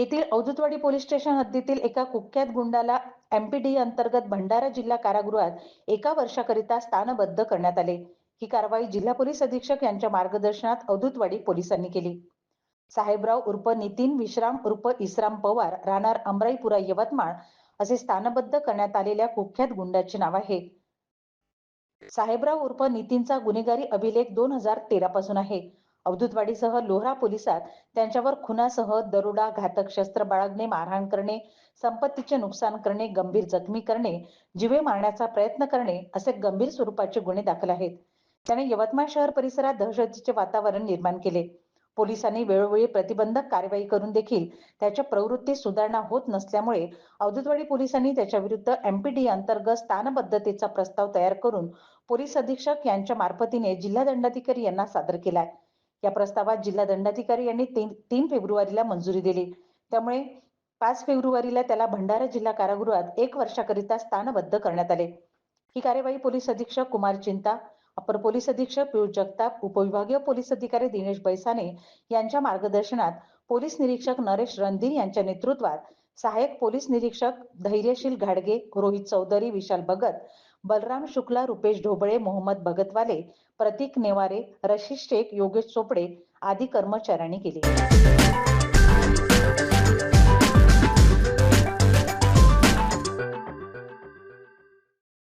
येथील Avdhutwadi police station हद्दीतील एका कुख्यात गुंडाला एमपीडी अंतर्गत भंडारा जिल्हा कारागृहात एका वर्षाकरिता स्थानबद्ध करण्यात आले. ही कारवाई जिल्हा पोलीस अधीक्षक यांच्या मार्गदर्शनात अवधूतवाडी पोलिसांनी केली. साहेबराव उर्फ नितीन विश्राम उर्फ इस्राम पवार राहणार अमराईपुरा यवतमाळ असे स्थानबद्ध करण्यात आलेल्या कुख्यात गुंडाचे नाव आहे. साहेबराव उर्फ नितीनचा गुन्हेगारी अभिलेख दोन हजार तेरा पासून आहे. अवधूतवाडीसह लोहरा पोलिसात त्यांच्यावर खुनासह दरोडा घातक शस्त्र बाळगणे मारहाण करणे संपत्तीचे नुकसान करणे गंभीर जखमी करणे जिवे मारण्याचा प्रयत्न करणे असे गंभीर स्वरूपाचे गुन्हे दाखल आहेत. त्याने यवतमाळ शहर परिसरात दहशतीचे वातावरण निर्माण केले. पोलिसांनी वेळोवेळी प्रतिबंधक कारवाई करून देखील त्याच्या प्रवृत्तीत सुधारणा होत नसल्यामुळे अवधूतवाडी पोलिसांनी त्याच्या विरुद्ध एमपीडी अंतर्गत स्थानबद्धतेचा प्रस्ताव तयार करून पोलीस अधीक्षक यांच्या मार्फतीने जिल्हा दंडाधिकारी यांना सादर केलाय. या प्रस्तावात जिल्हा दंडाधिकारी यांनी तीन फेब्रुवारीला मंजुरी दिली. त्यामुळे पाच फेब्रुवारीला त्याला भंडारा जिल्हा कारागृहात एक वर्षाकरिता स्थानबद्ध करण्यात आले. ही कार्यवाही पोलीस अधीक्षक कुमार चिंता अपर पोलीस अधीक्षक पियुष जगताप उपविभागीय पोलीस अधिकारी दिनेश बैसाने यांच्या मार्गदर्शनात पोलीस निरीक्षक नरेश रणधीर यांच्या नेतृत्वात सहाय्यक पोलीस निरीक्षक धैर्यशील घाडगे रोहित चौधरी विशाल भगत बलराम शुक्ला रुपेश ढोबळे मोहम्मद भगतवाले प्रतीक नेवारे रशीद शेख योगेश चोपडे आदी कर्मचाऱ्यांनी केली.